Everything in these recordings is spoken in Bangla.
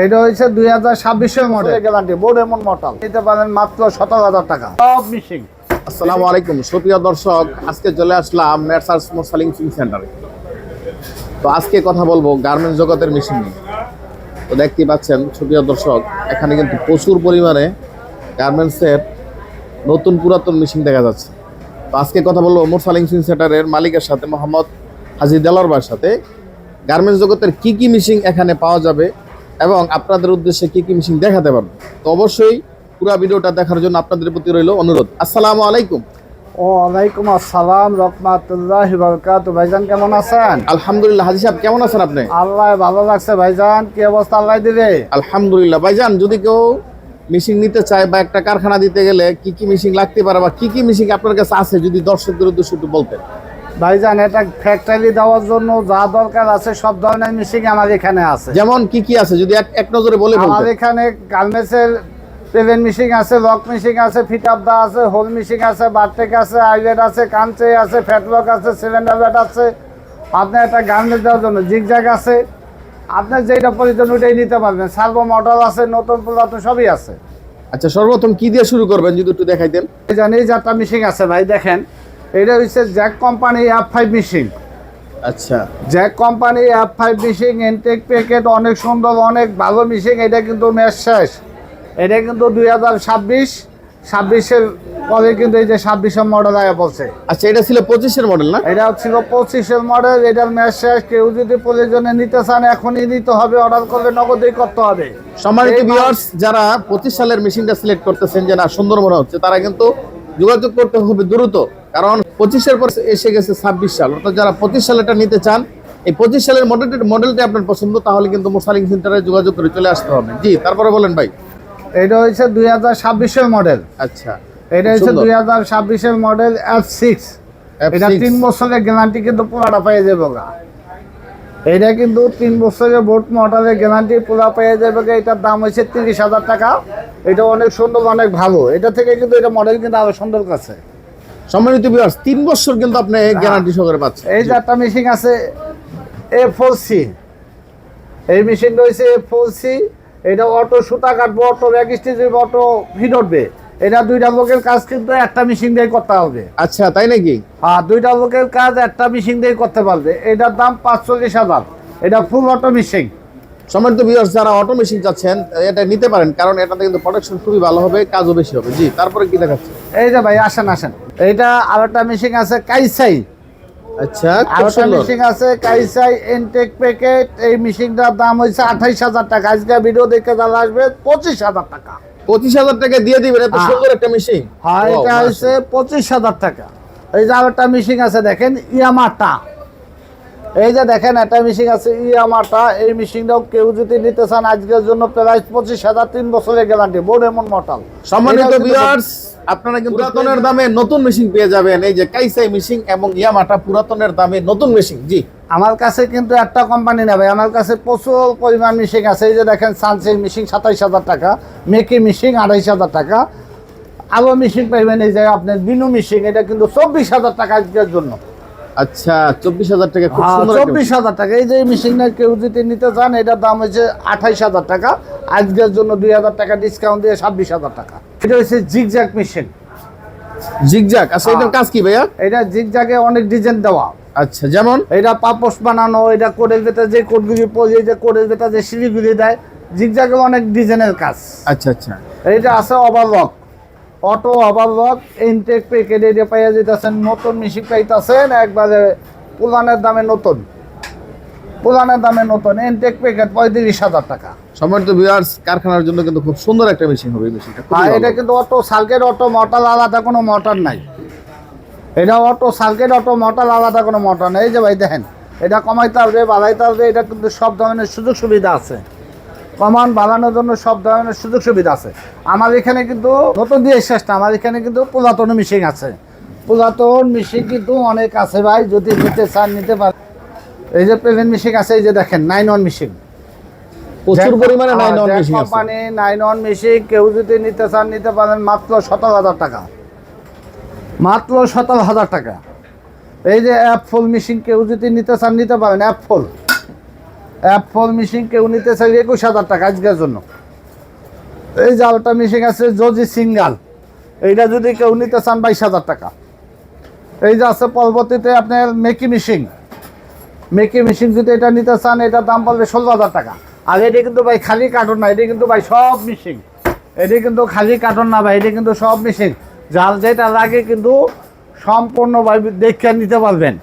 এটা হচ্ছে দুই হাজার ছাব্বিশের মডেল গ্যারান্টি বোর্ড এমন মডেল নিতে পারেন মাত্র সতেরো হাজার টাকা। সব মিশিং আসসালামু আলাইকুম সুপ্রিয় দর্শক আজকে চলে আসলাম নেটসার্স মোসালিং ফিং সেন্টারে তো আজকে কথা বলব গার্মেন্টস জগতের মেশিন নিয়ে। তো দেখতেই পাচ্ছেন সুপ্রিয় দর্শক এখানে কিন্তু প্রচুর পরিমাণে গার্মেন্টসের নতুন পুরাতন মেশিন দেখা যাচ্ছে। তো আজকে কথা বলব মোরসালিং ফিং সেন্টারের মালিকের সাথে মোহাম্মদ হাজি দেলরবার সাথে। গার্মেন্টস জগতের কি কি মেশিন এখানে পাওয়া যাবে এবং আপনাদের উদ্দেশ্যে কি কি মেশিন দেখাতে পারব? তো অবশ্যই পুরো ভিডিওটা দেখার জন্য আপনাদের প্রতি রইল অনুরোধ। আসসালামু আলাইকুম। ও ওয়ালাইকুম আসসালাম রহমাতুল্লাহ বরকাত ভাইজান কেমন আছেন? আলহামদুলিল্লাহ হাজি সাহেব কেমন আছেন আপনি? আল্লাহ ভালো লাগছে ভাইজান কি অবস্থা আল্লাহ দিবে আলহামদুলিল্লাহ ভাইজান যদি কেউ মেশিন নিতে চায় বা একটা কারখানা দিতে গেলে কি কি মেশিন লাগতে পারে বা কি কি মেশিন আপনার কাছে আছে যদি দর্শকদের উদ্দেশ্যে একটু বলতেন? ভাইজান এটা ফ্যাক্টরি দেওয়ার জন্য যা দরকার আছে সব ধরনের মিশিং আমার এখানে আছে। যেমন কি কি আছে? যদি এক নজরে বলে আমার এখানে গার্মেন্টসের পেভেন মিশিং আছে লক মিশিং আছে ফিট আপ দা আছে হোল মিশিং আছে বারটেক আছে আইলেট আছে কাঞ্চে আছে ফ্যাটলক আছে সিলিন্ডার ব্যাট আছে। আপনার একটা গার্মেন্টস দেওয়ার জন্য জিগজ্যাগ আছে। আপনার যেটা প্রয়োজন ওইটাই নিতে পারবেন। সার্ভো মডেল আছে নতুন পুরাতন সবই আছে। আচ্ছা সর্বপ্রথম কি দিয়ে শুরু করবেন? যদি একটু এই জানি এই চারটা মিশিং আছে ভাই দেখেন। এটা হচ্ছে Jack company F five machine আচ্ছা। Jack company F five machine intact packet অনেক সুন্দর অনেক ভালো মিশিং এটা কিন্তু ম্যাচ শেষ। এটা কিন্তু দুই হাজার ছাব্বিশ। ছাব্বিশের পরে কিন্তু এই যে ছাব্বিশের মডেল আয়া বলছে আচ্ছা এটা ছিল পঁচিশের মডেল না? এটা ছিল পঁচিশের মডেল এটার ম্যাচ শেষ। কেউ যদি প্রয়োজনে নিতে চান এখনই নিতে হবে। অর্ডার করলে নগদেই করতে হবে। সম্মানিত ভিউয়ার্স যারা পঁচিশ সালের মেশিনটা সিলেক্ট করতেছেন যে না সুন্দর মনে হচ্ছে তারা কিন্তু যোগাযোগ করতে হবে দ্রুত। কারণ পঁচিশের পর এসে গেছে ছাব্বিশ সাল। অর্থাৎ যারা পঁচিশ সালেরটা নিতে চান এই পঁচিশ সালের মডেলটা মডেলটা আপনার পছন্দ তাহলে কিন্তু মোসালিং সেন্টারে যোগাযোগ করে চলে আসতে হবে। জি তারপরে বলেন ভাই। এটা হচ্ছে দুই হাজার ছাব্বিশের মডেল আচ্ছা এটা হচ্ছে দুই হাজার ছাব্বিশের মডেল এফ সিক্স এটা তিন বছরের গ্যারান্টি কিন্তু পুরাটা পেয়ে যাবে গা। এটা কিন্তু তিন বছরের বোট মডেলের গ্যারান্টি পুরা পেয়ে যাবে। এটার দাম হচ্ছে তিরিশ হাজার টাকা। এটা অনেক সুন্দর অনেক ভালো। এটা থেকে কিন্তু এটা মডেল কিন্তু আরও সুন্দর কাছে। সম্মানিত ভিউয়ার্স তিন বছর কিন্তু আপনি গ্যারান্টি সহকারে পাচ্ছেন। এই যে একটা মেশিন আছে এ ফোর সি এই মেশিনটা হচ্ছে এ ফোর সি এটা অটো সুতা কাটবো অটো ব্যাগ স্টিচ অটো উঠবে। এটা দুইটা লোকের কাজ কিন্তু একটা মেশিন দিয়ে করতে হবে। আচ্ছা তাই নাকি? হ্যাঁ দুইটা লোকের কাজ একটা মেশিন দিয়ে করতে পারবে। এটার দাম পাঁচচল্লিশ হাজার। এটা ফুল অটো মেশিন সম্মানিত ভিউয়ার্স যারা অটো মেশিন চাচ্ছেন এটা নিতে পারেন কারণ এটাতে কিন্তু প্রোডাকশন খুবই ভালো হবে কাজও বেশি হবে। জি তারপরে কি দেখাচ্ছে? এই যে ভাই আসেন আসেন। এইটা আর একটা মেশিন আছে কাইসাই আচ্ছা মেশিন আছে কাইসাই এনটেক প্যাকেট এই মেশিনটার দাম আঠাইশ হাজার টাকা। আজকে ভিডিও দেখে যারা আসবে পঁচিশ হাজার টাকা। পঁচিশ হাজার টাকা দিয়ে দিবেন এত হ্যাঁ। সুন্দর একটা মেশিন হ্যাঁ এটা হচ্ছে পঁচিশ হাজার টাকা। এই যে আর একটা মেশিন আছে দেখেন ইয়ামাটা এই যে দেখেন একটা মেশিন আছে ইয়ামাটা এই মেশিনটাও কেউ যদি নিতে চান আজকের জন্য প্রাইস পঁচিশ হাজার তিন বছরের গ্যারান্টি বোর্ড এমন মডেল সম্মানিত আপনারা কিন্তু পুরাতনের দামে নতুন মেশিন পেয়ে যাবেন। এই যে কাইসাই মেশিন এবং ইয়ামাটা পুরাতনের দামে নতুন মেশিন জি। আমার কাছে কিন্তু একটা কোম্পানি না ভাই। আমার কাছে প্রচুর পরিমাণ মিশিং আছে। এই যে দেখেন সানসিং মিশিং সাতাইশ হাজার টাকা মেকি মিশিং আড়াইশ হাজার টাকা। আরও মিশিং পাইবেন এই যে আপনার বিনু মিশিং এটা কিন্তু চব্বিশ হাজার টাকা আজকের জন্য। আচ্ছা চব্বিশ হাজার টাকা হ্যাঁ, চব্বিশ হাজার টাকা। এই যে মেশিনটা কেউ যদি নিতে চান এটার দাম হচ্ছে আঠাইশ হাজার টাকা। আজকের জন্য দুই হাজার টাকা ডিসকাউন্ট দিয়ে ছাব্বিশ হাজার টাকা। এটা হচ্ছে জিগজ্যাক মেশিন। জিগজাক আচ্ছা এটার হ্যাঁ। কাজ কি ভাইয়া? এটা জিগজ্যাগে অনেক ডিজাইন দেওয়া। আচ্ছা যেমন? এটা পাপোশ বানানো এটা কোডের ভেতরে যে কোডগুলি পরে যে কোডের ভেতরে যে সিঁড়িগুলি দেয় জিগজাগে অনেক ডিজাইনের কাজ। আচ্ছা আচ্ছা। এটা আছে overlock auto overlock intact packet এটা পাইয়া যেতেছেন নতুন মেশিন পাইতেছেন একবারে পুরানের দামে নতুন? পুরানের দামে নতুন ইনটেক প্যাকেট পঁয়ত্রিশ হাজার টাকা। সম্মানিত ভিউয়ার্স কারখানার জন্য কিন্তু খুব সুন্দর একটা মেশিন হবে মেশিনটা ভালো। এটা কিন্তু অটো সার্কেট অটো মোটর আলাদা কোনো মোটর নাই। এটা অটো সার্কেট অটো মোটর আলাদা কোনো মোটর নেই। এই যে ভাই দেখেন এটা কমাইতে হবে বাড়াইতে হবে এটা কিন্তু সব ধরনের সুযোগ সুবিধা আছে। কমান বাড়ানোর জন্য সব ধরনের সুযোগ সুবিধা আছে। আমার এখানে কিন্তু নতুন দিয়ে শেষ না আমার এখানে কিন্তু পুরাতন মেশিন আছে। পুরাতন মেশিন কিন্তু অনেক আছে ভাই যদি নিতে চান নিতে পারেন। এই যে প্রেজেন্ট মেশিন আছে এই যে দেখেন নাইন ওয়ান মেশিন প্রচুর পরিমাণে nine on machine company nine one machine কেউ যদি নিতে চান নিতে পারেন মাত্র সতেরো হাজার টাকা। মাত্র সতেরো হাজার টাকা। এই যে অ্যাপ ফুল মেশিন কেউ যদি নিতে চান নিতে পারেন app full app four machine কেউ নিতে চাই একুশ হাজার টাকা আজকের জন্য। এই যে আরেকটা মেশিন আছে জজি সিঙ্গাল এইটা যদি কেউ নিতে চান বাইশ হাজার টাকা। এই যে আছে পরবর্তীতে আপনার মেকি মেশিন মেকি মেশিন যদি এটা নিতে চান এটার দাম পড়বে ষোলো হাজার টাকা। আর এটা কিন্তু ভাই খালি কার্টন না এটা কিন্তু ভাই সব মেশিন। এটি কিন্তু খালি কার্টন না ভাই এটা কিন্তু সব মেশিন। যার যেটা লাগে কিন্তু সম্পূর্ণ ভাই দেখে নিতে পারবেন।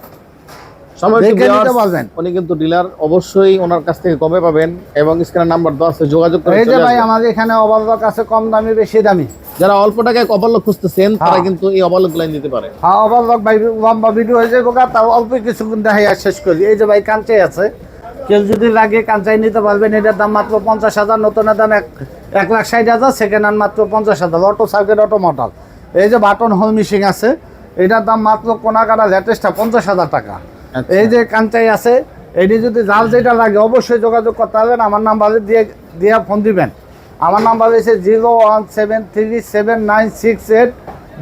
সময় দেখে নিতে পারবেন। উনি কিন্তু ডিলার অবশ্যই ওনার কাছ থেকে কমে পাবেন এবং স্ক্রিনের নাম্বার দেওয়া আছে যোগাযোগ করে এই যে ভাই আমাদের এখানে অবাধক আছে কম দামি বেশি দামি। যারা অল্প টাকায় অবালক খুঁজতেছেন তারা হ্যাঁ। কিন্তু এই অবালক লাইন দিতে পারে। হ্যাঁ অবাধক ভাই লম্বা ভিডিও হয়ে যাবে তাও অল্প কিছুক্ষণ দেখাই শেষ করি। এই যে ভাই কাঞ্চাই আছে। কেউ যদি লাগে কাঞ্চাই নিতে পারবেন এটার দাম মাত্র পঞ্চাশ হাজার নতুনের দাম এক এক লাখ ষাট হাজার সেকেন্ড হ্যান্ড মাত্র পঞ্চাশ হাজার অটো সার্কিট অটো মডেল এই যে বাটন হোল মিশিং আছে এটার দাম মাত্র কোনাকাটা লেটেস্টটা পঞ্চাশ হাজার টাকা। আচ্ছা। এই যে কাঞ্চাই আছে এটি যদি জাল যেটা লাগে অবশ্যই যোগাযোগ করতে পারবেন। আমার নাম্বারে দিয়ে দিয়ে ফোন দিবেন। আমার নাম্বার হয়েছে zero one seven three seven nine six eight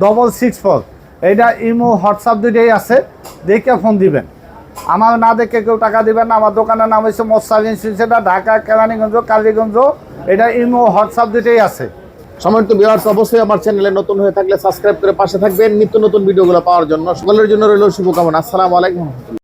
double six four. এইটা ইমো, হোয়াটসঅ্যাপ দুইটাই আছে। দেখে ফোন দিবেন। আমার না দেখে কেউ টাকা দিবেন না। আমার দোকানের নাম হচ্ছে মোসালিন সিলসেটা ঢাকা, কেরানীগঞ্জ, কালীগঞ্জ। এটা ইমো, হোয়াটসঅ্যাপ দুইটাই আছে। সম্মানিত ভিউয়ার্স অবশ্যই আমার চ্যানেলে নতুন হয়ে থাকলে সাবস্ক্রাইব করে পাশে থাকবেন। নিত্য নতুন ভিডিওগুলো পাওয়ার জন্য। সকলের জন্য রইল শুভকামনা। আসসালামু আলাইকুম।